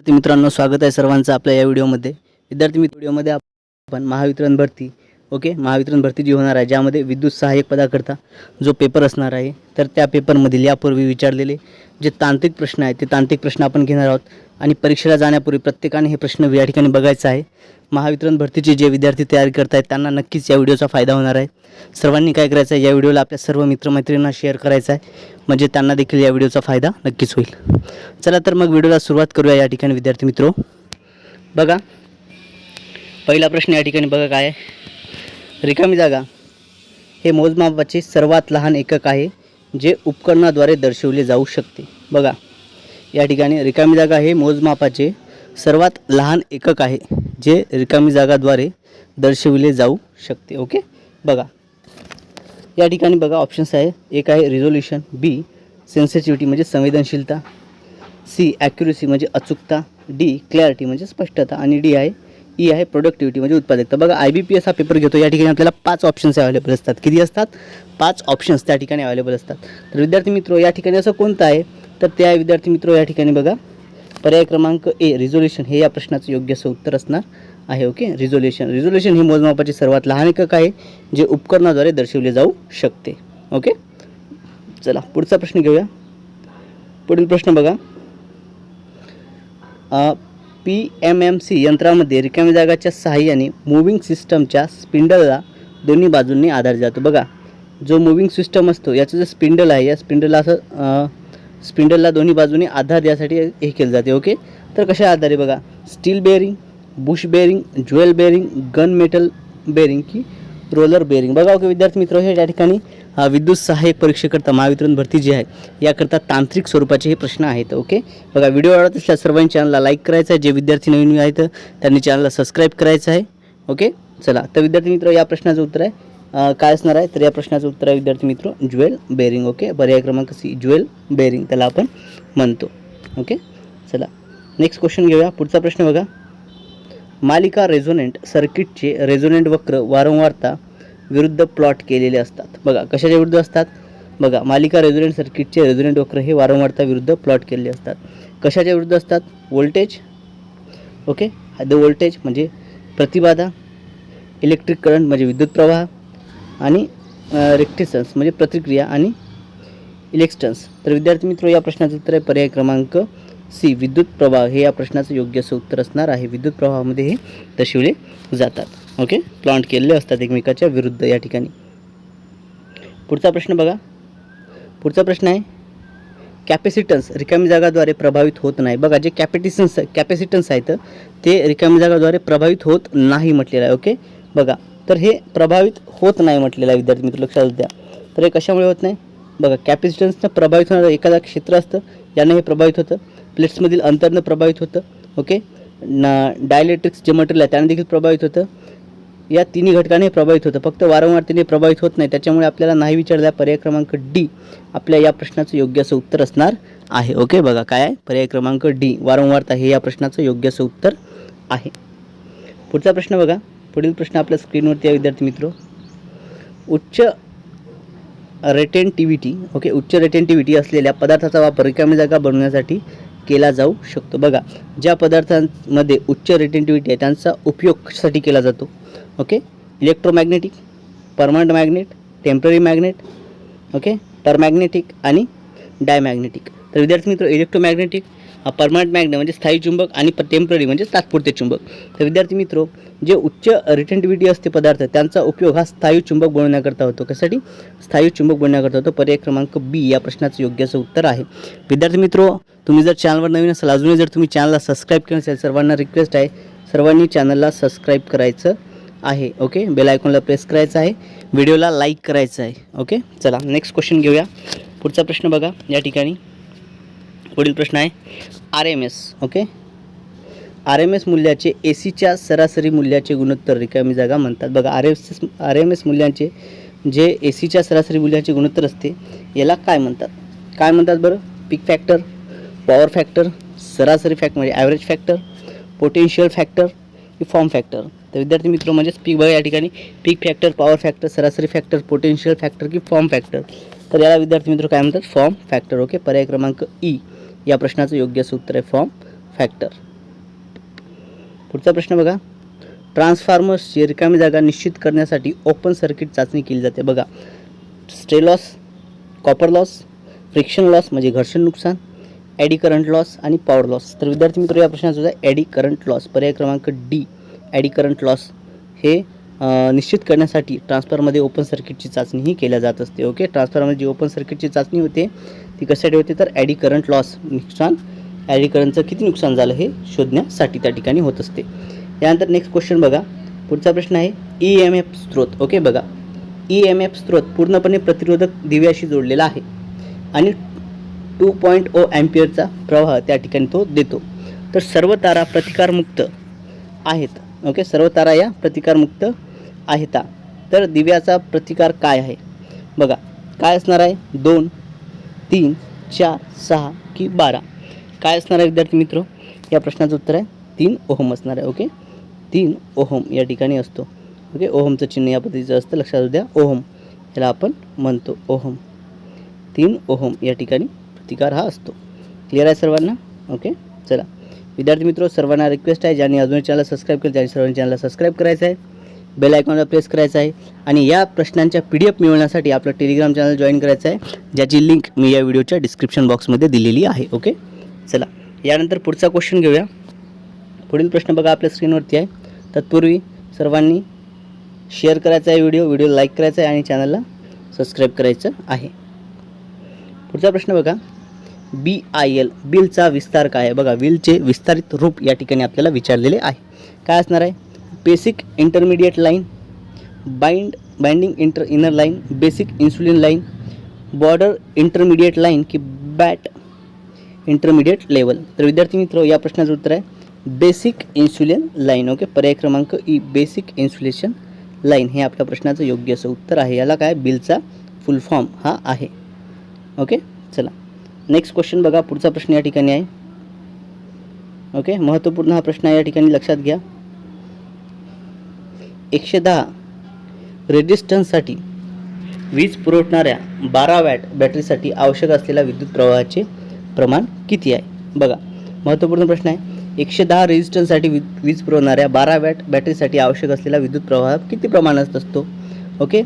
विद्यार्थी मित्रांनो स्वागत आहे सर्वांचं आपल्या या व्हिडिओमध्ये. विद्यार्थी मित्र व्हिडिओमध्ये आपण महावितरण भरती ओके? महावितरण भरती जी होणार आहे ज्यामध्ये विद्युत सहाय्यक पदाकरता जो पेपर असणार आहे तर त्या पेपरमधील यापूर्वी विचारलेले जे तांत्रिक प्रश्न आहेत ते तांत्रिक प्रश्न आपण घेणार आहोत. आणि परीक्षेला जाण्यापूर्वी प्रत्येकाने हे प्रश्न या ठिकाणी बघायचं आहे. महावितरण भरतीचे जे विद्यार्थी तयारी करत आहेत त्यांना नक्कीच या व्हिडिओचा फायदा होणार आहे. सर्वांनी काय करायचं आहे? या व्हिडिओला आपल्या सर्व मित्रमैत्रिणींना शेअर करायचा आहे. म्हणजे त्यांना देखील या व्हिडिओचा फायदा नक्कीच होईल. चला तर मग व्हिडिओला सुरुवात करूया या ठिकाणी विद्यार्थी मित्रो. बघा. पहिला प्रश्न या ठिकाणी बघा काय आहे. रिकामी जागा. हे मोजमापाचे सर्वात लहान एकक आहे. जे उपकरणाद्वारे दर्शवले जाऊ शकते. बघा या ठिकाणी रिकामी जागा हे मोजमापाचे सर्वात लहान एकक आहे जे रिकामी जागाद्वारे दर्शविले जाऊ शकते. ओके? बघा. या ठिकाणी बघा ऑप्शन्स आहे. एक आहे रिझोल्युशन बी सेन्सिटिव्हिटी म्हणजे संवेदनशीलता. सी ॲक्युरेसी म्हणजे अचूकता. डी क्लॅरिटी म्हणजे स्पष्टता. आणि डी आहे ई आहे प्रोडक्टिव्हिटी म्हणजे उत्पादकता बघा आय बी पी एस हा पेपर घेतो. या ठिकाणी आपल्याला पाच ऑप्शन्स अवेलेबल असतात. किती असतात? पाच ऑप्शन्स त्या ठिकाणी अवेलेबल असतात. तर विद्यार्थी मित्रो या ठिकाणी असं कोणतं आहे? तर त्या विद्यार्थी मित्रो या ठिकाणी बघा. पर्याय क्रमांक ए रिझोल्युशन हे या प्रश्नाचं योग्य असं उत्तर असणार आहे ओके रिझोल्युशन रिझोल्युशन हे मोजमापाचे सर्वात लहान एकक आहे जे उपकरणाद्वारे दर्शवले जाऊ शकते ओके चला पुढचा प्रश्न घेऊया. पुढील प्रश्न बघा. पी एम एम सी यंत्रामध्ये रिकाम्या जागाच्या सहाय्याने मुव्हिंग सिस्टमच्या स्पिंडलला दोन्ही बाजूंनी आधार जातो. बघा जो मुव्हिंग सिस्टम असतो याचं जे स्पिंडल आहे या स्पिंडलला असं स्पिंडलला दोन्ही बाजूने आधार यासाठी हे केलं जाते ओके? तर कशा आधारे बघा steel bearing bush bearing jewel bearing gun metal bearing की रोलर बेअरिंग बघा ओके विद्यार्थी मित्र हे या ठिकाणी विद्युत सहाय्यक परीक्षेकरता महावितरण भरती जी आहे याकरता तांत्रिक स्वरूपाचे हे प्रश्न आहेत ओके? बघा व्हिडिओ आवडत असल्यास सर्वांनी चॅनलला लाईक करायचं आहे. जे विद्यार्थी नवीन आहेत त्यांनी चॅनलला सबस्क्राईब करायचं आहे ओके? चला तर विद्यार्थी मित्र या प्रश्नाचं उत्तर आहे. काय असणार आहे? तर या प्रश्नाचं उत्तर आहे विद्यार्थी मित्र ज्वेल बेअरिंग ओके? पर्याय क्रमांक सी ज्वेल बेअरिंग त्याला आपण म्हणतो ओके? चला नेक्स्ट क्वेश्चन घेऊया. पुढचा प्रश्न बघा. मालिका रेझोनेंट सर्किटचे रेझोनेंट वक्र वारंवारता विरुद्ध प्लॉट केलेले असतात. बघा कशाच्या विरुद्ध असतात? बघा मालिका रेझोनेंट सर्किटचे रेझोनेंट वक्र हे वारंवारता विरुद्ध प्लॉट केलेले असतात. कशाच्या विरुद्ध असतात? व्होल्टेज. ओके? द व्होल्टेज म्हणजे प्रतिबाधा इलेक्ट्रिक करंट म्हणजे विद्युत प्रवाह आणि रेक्टिसन्स म्हणजे प्रतिक्रिया आणि इलेक्स्टन्स तर विद्यार्थी मित्र या प्रश्नाचं उत्तर आहे पर्याय क्रमांक सी विद्युत प्रवाह हे या प्रश्नाचं योग्य असं उत्तर असणार आहे. विद्युत प्रवाहामध्ये हे दर्शवले जातात. ओके? प्लांट केलेले असतात एकमेकाच्या विरुद्ध या ठिकाणी. पुढचा प्रश्न बघा. पुढचा प्रश्न आहे कॅपॅसिटन्स रिकामी जागाद्वारे प्रभावित होत नाही. बघा जे कॅपॅटिसन्स कॅपॅसिटन्स आहेत ते रिकामी जागाद्वारे प्रभावित होत नाही म्हटलेलं आहे ओके? बघा तर हे प्रभावित होत नाही म्हटलेलं आहे विद्यार्थी मित्र लक्षात द्या. तर हे कशामुळे होत नाही? बघा कॅपॅसिटन्सनं प्रभावित होणारं एखादा क्षेत्र असतं यानं हे प्रभावित होतं. प्लेट्समधील अंतरनं प्रभावित होतं ओके? ना डायलेक्ट्रिक्स जे मटेरियल आहे त्यानं देखील प्रभावित होतं. या तिन्ही घटकाने प्रभावित होतं. फक्त वारंवारतेने प्रभावित होत नाही. त्याच्यामुळे आपल्याला नाही विचारल्या पर्याय क्रमांक डी आपल्या या प्रश्नाचं योग्य असं उत्तर असणार आहे. ओके? बघा काय आहे? पर्याय क्रमांक डी वारंवारता हे या प्रश्नाचं योग्य असं उत्तर आहे. पुढचा प्रश्न बघा. पुढील प्रश्न आपल्या स्क्रीनवरती आहे विद्यार्थी मित्र. उच्च रेटेंटिव्हिटी ओके? उच्च रेटेंटिव्हिटी असलेल्या पदार्थाचा वापर रिकामी जागा बनवण्यासाठी केला जाऊ शकतो. बघा ज्या पदार्थांमध्ये उच्च रेटेंटिव्हिटी आहे त्यांचा उपयोग कशासाठी केला जातो. Okay electromagnetic permanent magnet temporary magnet okay paramagnetic आणि डायमॅग्नेटिक तर विद्यार्थी मित्र इलेक्ट्रोमॅग्नेटिक परमनंट मॅग्नेट म्हणजे स्थायी चुंबक आणि टेंपररी म्हणजे तात्पुरते चुंबक. तर विद्यार्थी मित्र जे उच्च रिटेंटिव्हिटी असते पदार्थ त्यांचा उपयोग हा स्थायी चुंबक बनवण्याकरता होतो. कशासाठी? स्थायी चुंबक बनवण्याकरता होतो. पर्याय क्रमांक बी या प्रश्नाचं योग्यचं उत्तर आहे. विद्यार्थी मित्र तुम्ही जर चॅनलवर नवीन असाल अजूनही जर तुम्ही चॅनलला सबस्क्राईब केलं असेल सर्वांना रिक्वेस्ट आहे सर्वांनी चॅनलला सबस्क्राईब करायचं आहे ओके बेल आयकॉनला प्रेस करायचं आहे व्हिडिओला लाईक करायचं आहे ओके चला नेक्स्ट क्वेश्चन घेऊया. पुढचा प्रश्न बघा या ठिकाणी. पुढील प्रश्न आहे. R M S okay R M S मूल्याचे ए सीच्या सरासरी मूल्याचे गुणोत्तर रिकामी जागा म्हणतात. बघा R S R M S मूल्यांचे जे ए सीच्या सरासरी मूल्याचे गुणोत्तर असते याला काय म्हणतात? काय म्हणतात बरं? पीक फॅक्टर पॉवर फॅक्टर सरासरी फॅक्ट म्हणजे ॲव्हरेज फॅक्टर पोटेन्शियल फॅक्टर की फॉर्म फॅक्टर तर विद्यार्थी मित्र म्हणजेच पीक बघा या ठिकाणी. पीक फॅक्टर पॉवर फॅक्टर सरासरी फॅक्टर पोटेन्शियल फॅक्टर की फॉर्म फॅक्टर तर याला विद्यार्थी मित्र काय म्हणतात? फॉर्म फॅक्टर ओके पर्याय क्रमांक ई या प्रश्नाचं योग्य सूत्र आहे फॉर्म फॅक्टर पुढचा प्रश्न बघा. ट्रान्सफॉर्मर्सची रिकामी जागा निश्चित करण्यासाठी ओपन सर्किट चाचणी केली जाते. बघा. Stray loss copper loss friction loss म्हणजे घर्षण नुकसान ॲडी करंट लॉस आणि पॉवर लॉस तर विद्यार्थी मित्र या प्रश्नाचं होतं ॲडी करंट लॉस पर्याय क्रमांक डी ॲडी करंट लॉस हे निश्चित करण्यासाठी ट्रान्सफरमध्ये ओपन सर्किटची चाचणीही केल्या जात असते ओके? ट्रान्सफरमध्ये जी ओपन सर्किटची चाचणी होते ती कशासाठी होते? तर ॲडी करंट लॉस नुकसान ॲडी करंटचं किती नुकसान झालं हे शोधण्यासाठी त्या ठिकाणी होत असते. यानंतर नेक्स्ट क्वेश्चन बघा. पुढचा प्रश्न आहे ई एम एफ स्त्रोत ओके? बघा. ई एम एफ स्त्रोत पूर्णपणे प्रतिरोधक दिव्याशी जोडलेला आहे आणि टू पॉईंट ओ ॲम्पियरचा प्रवाह त्या ठिकाणी तो देतो. तर सर्व तारा प्रतिकारमुक्त आहेत ओके? सर्व तारा या प्रतिकारमुक्त आहेत तर दिव्याचा प्रतिकार काय आहे? बघा काय असणार आहे? दोन तीन चार सहा की बारा. काय असणार आहे विद्यार्थी मित्र? या प्रश्नाचं उत्तर आहे तीन ओहम असणार आहे ओके? तीन ओहम या ठिकाणी असतो ओके? ओहमचं चिन्ह या पद्धतीचं असतं लक्षात द्या ओहम. याला आपण म्हणतो ओहम. तीन ओहम या ठिकाणी प्रतिकार हा असतो. क्लिअर आहे सर्वांना? ओके? चला. विद्यार्थी मित्र सर्वांना रिक्वेस्ट आहे ज्यांनी अजून चॅनल सबस्क्राईब केलं त्यांनी सर्वांनी चॅनलला सबस्क्राईब करायचं आहे. बेल आयकॉनला प्रेस करायचं आहे. आणि या प्रश्नांच्या पी डी एफ मिळवण्यासाठी आपलं टेलिग्राम चॅनल जॉईन करायचं आहे. ज्याची लिंक मी या व्हिडिओच्या डिस्क्रिप्शन बॉक्समध्ये दिलेली आहे ओके चला यानंतर पुढचा क्वेश्चन घेऊया. पुढील प्रश्न बघा आपल्या स्क्रीनवरती आहे. तत्पूर्वी सर्वांनी शेअर करायचा आहे व्हिडिओ व्हिडिओ लाईक करायचा आहे आणि चॅनलला सबस्क्राईब करायचं आहे. पुढचा प्रश्न बघा. बी आय एल बिलचा विस्तार काय आहे? बघा बिलचे विस्तारित रूप या ठिकाणी आपल्याला विचारलेले आहे. काय असणार आहे? Basic intermediate line bind binding inter inner line basic insulin line border intermediate line की बॅट इंटरमिडिएट लेवल. तर विद्यार्थी मित्र या प्रश्नाचं उत्तर आहे बेसिक इन्सुलिन लाईन. ओके पर्याय क्रमांक ई बेसिक इन्सुलेशन लाईन. हे आपल्या प्रश्नाचं योग्य असं उत्तर आहे. याला काय? बिलचा फुल फॉर्म हा आहे. ओके चला. नेक्स्ट क्वेश्चन बघा. पुढचा प्रश्न या ठिकाणी आहे. ओके महत्त्वपूर्ण हा प्रश्न या ठिकाणी लक्षात घ्या. एकशे दहा रेजिस्टन्ससाठी वीज पुरवणाऱ्या बारा वॅट बॅटरीसाठी आवश्यक असलेल्या विद्युत प्रवाहाचे प्रमाण किती आहे? बघा महत्त्वपूर्ण प्रश्न आहे. एकशे दहा रेजिस्टन्ससाठी वीज वीज पुरवणाऱ्या बारा वॅट बॅटरीसाठी आवश्यक असलेला विद्युत प्रवाह किती प्रमाणात असतो? Okay?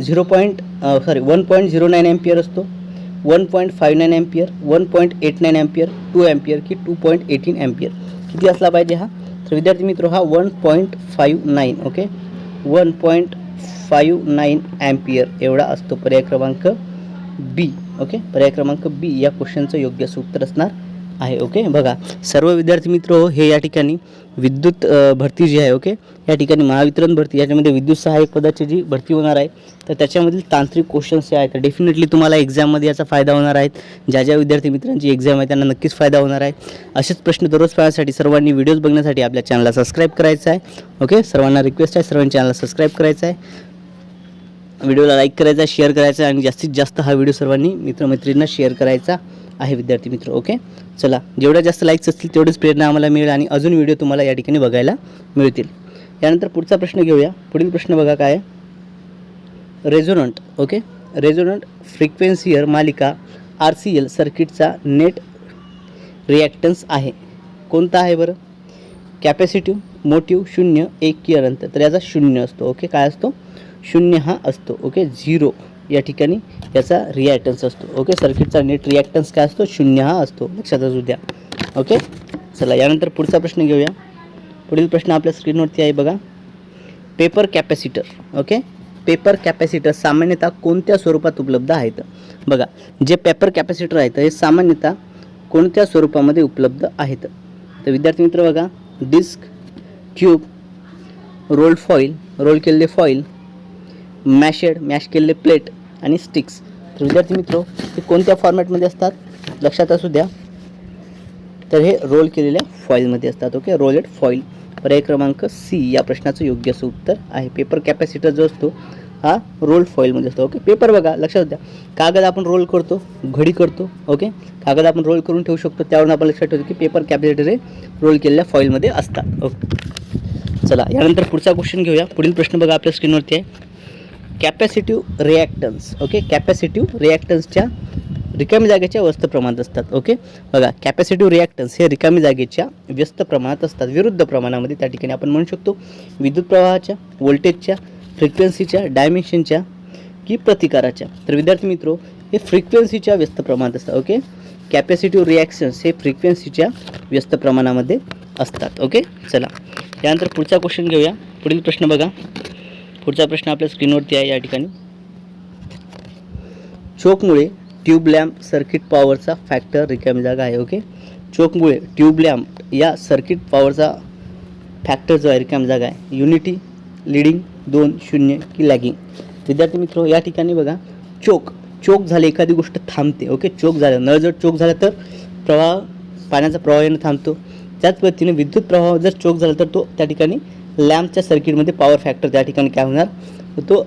Zero point sorry one point zero nine ampere असतो. One point five nine ampere one point eight nine ampere two ampere की टू पॉईंट एटीन एम्पियर किती असला पाहिजे हा? तर विद्यार्थी मित्र हा one point five nine okay one point five nine ampere एवढा असतो पर्याय क्रमांक बी ओके पर्याय क्रमांक बी या क्वेश्चनचं योग्य असं उत्तर असणार. आहे ओके बघा सर्व विद्यार्थी मित्र हो, हे या ठिकाणी विद्युत भरती जी आहे ओके या ठिकाणी महावितरण भरती याच्यामध्ये विद्युत सहाय्यक पदाची जी भरती होणार आहे तर त्याच्यामधील तांत्रिक क्वेश्चन्स जे आहेत. तर डेफिनेटली तुम्हाला एक्झाममध्ये याचा फायदा होणार आहेत ज्या ज्या विद्यार्थी मित्रांची एक्झाम आहे त्यांना नक्कीच फायदा होणार आहे. असेच प्रश्न दररोज पाहण्यासाठी सर्वांनी व्हिडिओज बघण्यासाठी आपल्या चॅनलला सबस्क्राईब करायचं आहे ओके सर्वांना रिक्वेस्ट आहे सर्वांनी चॅनलला सबस्क्राईब करायचं आहे. व्हिडिओला लाईक करायचा शेअर करायचा आणि जास्तीत जास्त हा व्हिडिओ सर्वांनी मित्रमैत्रींना शेअर करायचा. आहे विद्यार्थी मित्र ओके? चला जेवढ्या जास्त लाईक्स असतील तेवढीच प्रेरणा आम्हाला मिळेल आणि अजून व्हिडिओ तुम्हाला या ठिकाणी बघायला मिळतील. यानंतर पुढचा प्रश्न घेऊया. पुढील प्रश्न बघा काय रेझोनंट ओके? रेझोनंट फ्रिक्वेन्सीयर मालिका आर सी एल सर्किटचा नेट रिॲक्टन्स आहे. कोणता आहे बरं? कॅपॅसिटिव्ह मोटिव्ह शून्य एक की अनंत तर याचा शून्य असतो ओके? काय असतो? शून्य हा असतो ओके? झिरो या ठिकाणी याचा रिॲक्टन्स असतो. ओके सर्किटचा नेट रिॲक्टन्स काय असतो? शून्य हा असतो. लक्षात असू द्या. ओके चला यानंतर पुढचा प्रश्न घेऊया. पुढील प्रश्न आपल्या स्क्रीनवरती आहे बघा. Paper capacitor okay paper capacitor सामान्यतः कोणत्या स्वरूपात उपलब्ध आहेत? बघा जे पेपर कॅपॅसिटर आहेत हे सामान्यतः कोणत्या स्वरूपामध्ये उपलब्ध आहेत? तर विद्यार्थी मित्र बघा disc cube rolled foil roll केलेले फॉईल मॅशेड मॅश केलेले प्लेट आणि स्टिक्स. तर विद्यार्थी मित्र हे कोणत्या फॉर्मॅटमध्ये असतात? लक्षात असू द्या. तर हे रोल केलेल्या फॉईलमध्ये असतात ओके रोलेड फॉईल पर्याय क्रमांक सी या प्रश्नाचं योग्य असं उत्तर आहे. पेपर कॅपॅसिटर जो असतो हा रोल फॉईलमध्ये असतो ओके पेपर बघा लक्षात द्या. कागद आपण रोल करतो घडी करतो ओके कागद आपण रोल करून ठेवू शकतो त्यावरून आपण लक्षात ठेवतो की पेपर कॅपॅसिटर हे रोल केलेल्या फॉईलमध्ये असतात ओके चला यानंतर पुढचा क्वेश्चन घेऊया. पुढील प्रश्न बघा आपल्या स्क्रीनवरती आहे. Capacitive reactance okay? कॅपॅसिटिव्ह रिॲक्टन्सच्या रिकामी जागेच्या व्यस्त प्रमाणात असतात ओके? बघा कॅपॅसिटिव्ह रिॲक्टन्स हे रिकामी जागेच्या व्यस्त प्रमाणात असतात विरुद्ध प्रमाणामध्ये त्या ठिकाणी आपण म्हणू शकतो. विद्युत प्रवाहाच्या व्होल्टेजच्या फ्रिक्वेन्सीच्या डायमेन्शनच्या की प्रतिकाराच्या. तर विद्यार्थी मित्रो हे फ्रिक्वेन्सीच्या व्यस्त प्रमाणात असतात ओके? कॅपॅसिटिव्ह रिॲक्शन्स हे फ्रिक्वेन्सीच्या व्यस्त प्रमाणामध्ये असतात ओके? चला त्यानंतर पुढचा क्वेश्चन घेऊया. पुढील प्रश्न बघा. पुढचा प्रश्न आपल्या स्क्रीनवरती आहे या ठिकाणी. चोकमुळे ट्यूब लॅम्प सर्किट पॉवरचा फॅक्टर रिकामी जागा आहे ओके? चोकमुळे ट्यूब लॅम्प या सर्किट पॉवरचा फॅक्टर जो आहे रिकामी जागा आहे. युनिटी लिडिंग दोन शून्य की लॅगिंग विद्यार्थी मित्र या ठिकाणी बघा चोक चोक झाले एखादी गोष्ट थांबते ओके? चोक झालं नळ जर चोक झाला तर प्रवाह पाण्याचा प्रवाह येणं थांबतो. त्याच पद्धतीने विद्युत प्रवाह जर चोक झाला तर तो त्या ठिकाणी लॅम्पच्या सर्किटमध्ये पॉवर फॅक्टर त्या ठिकाणी काय होणार? तो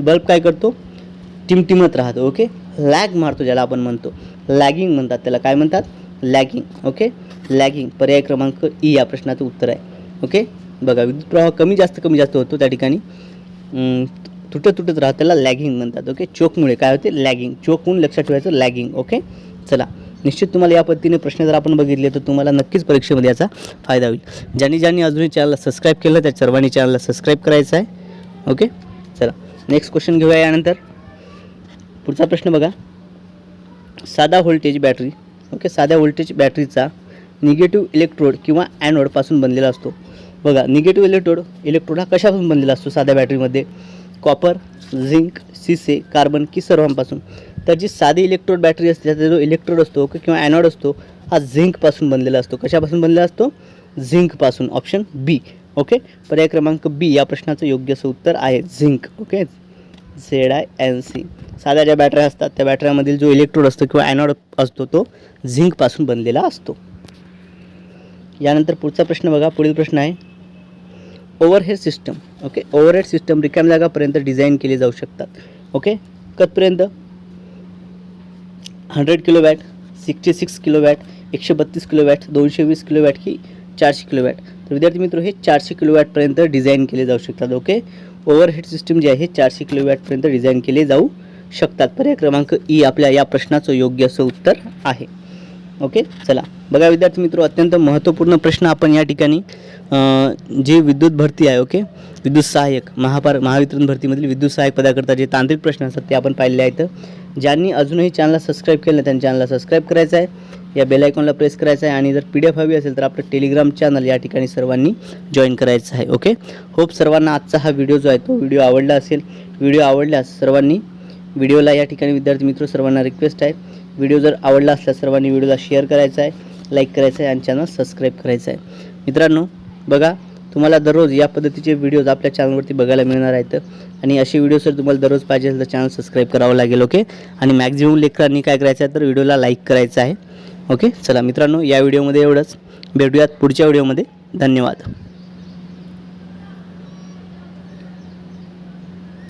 बल्ब काय करतो? टिमटिमत राहतो ओके? लॅग मारतो ज्याला आपण म्हणतो. लॅगिंग म्हणतात त्याला. काय म्हणतात? Lagging okay? लॅगिंग पर्याय क्रमांक ई या प्रश्नाचं उत्तर आहे ओके? बघा विद्युत प्रवाह कमी जास्त कमी जास्त होतो त्या ठिकाणी. तुटत तुटत राहतो त्याला लॅगिंग म्हणतात ओके? चोकमुळे काय होते? लॅगिंग. चोक म्हणून लक्षात ठेवायचं लॅगिंग ओके? चला. निश्चित तुम्हाला या पद्धतीने प्रश्न जर आपण बघितले तर तुम्हाला नक्कीच परीक्षेमध्ये याचा फायदा होईल. ज्यांनी ज्यांनी अजूनही चॅनलला सबस्क्राईब केलं त्या सर्वांनी चॅनलला सबस्क्राईब करायचं आहे. ओके चला नेक्स्ट क्वेश्चन घेऊया यानंतर. पुढचा प्रश्न बघा. साधा व्होल्टेज बॅटरी ओके साध्या व्होल्टेज बॅटरीचा निगेटिव्ह इलेक्ट्रोड किंवा ॲनोडपासून बनलेला असतो. बघा निगेटिव्ह इलेक्ट्रोड इलेक्ट्रोड हा कशापासून बनलेला असतो साध्या बॅटरीमध्ये कॉपर झिंक सिसे कार्बन की सर्वांपासून. तर जी साधी इलेक्ट्रोड बॅटरी असते त्याचा जो इलेक्ट्रोड असतो किंवा ॲनोड असतो हा झिंकपासून बनलेला असतो. कशापासून बनलेला असतो? झिंकपासून ऑप्शन बी ओके पर्याय क्रमांक बी या प्रश्नाचं योग्य असं उत्तर आहे zinc. Okay Z I N C साध्या ज्या बॅटऱ्या असतात त्या बॅटऱ्यामधील जो इलेक्ट्रोड असतो किंवा ॲनोड असतो तो झिंकपासून बनलेला असतो. यानंतर पुढचा प्रश्न बघा. पुढील प्रश्न आहे. Overhead system okay? Overhead system रिकाम जागापर्यंत डिझाईन केले जाऊ शकतात okay? कतपर्यंत? Hundred kilo watt sixty six kilo watt एकशे बत्तीस किलो वॅट दोनशे वीस किलो वॅट की चारशे किलो वॅट तर विद्यार्थी मित्र हे चारशे किलो वॅटपर्यंत डिझाईन केले जाऊ शकतात ओके? ओव्हरहेड सिस्टम जे आहे चारशे किलो वॅटपर्यंत डिझाईन केले जाऊ शकतात. पर्याय क्रमांक ई आपल्या या प्रश्नाचं योग्य असं उत्तर आहे ओके? चला बघा विद्यार्थी मित्र अत्यंत महत्त्वपूर्ण प्रश्न आपण या ठिकाणी जे विद्युत भरती आहे ओके? विद्युत सहाय्यक महापार महावितरण भरतीमधील विद्युत सहाय्यक पदाकरता जे तांत्रिक प्रश्न असतात ते आपण पाहिले आहेत. ज्यांनी अजूनही चॅनलला सबस्क्राईब केलं नाही, त्यांनी चॅनलला सबस्क्राईब करायचं आहे. या बेल आयकॉनला प्रेस करायचं आहे आणि जर पी डी एफ हवी असेल तर आपलं टेलिग्राम चॅनल या ठिकाणी सर्वांनी जॉईन करायचं आहे ओके? होप सर्वांना आजचा हा व्हिडिओ जो आहे तो व्हिडिओ आवडला असेल. व्हिडिओ आवडल्यास सर्वांनी व्हिडिओला या ठिकाणी विद्यार्थी मित्र सर्वांना रिक्वेस्ट आहे. व्हिडिओ जर आवडला असल्यास सर्वांनी व्हिडिओला शेअर करायचा आहे लाईक करायचं आहे आणि चॅनल सबस्क्राईब करायचं आहे. मित्रांनो बघा तुम्हाला दररोज या पद्धतीचे व्हिडिओज आपल्या चॅनलवरती बघायला मिळणार आहेत. आणि असे व्हिडिओ जर तुम्हाला दररोज पाहिजे असेल तर चॅनल सबस्क्राईब करावं लागेल ओके आणि मॅक्झिमम लेकरांनी काय करायचं आहे तर व्हिडिओला लाईक करायचं आहे ओके चला मित्रांनो या व्हिडिओमध्ये एवढंच. भेटूयात पुढच्या व्हिडिओमध्ये धन्यवाद.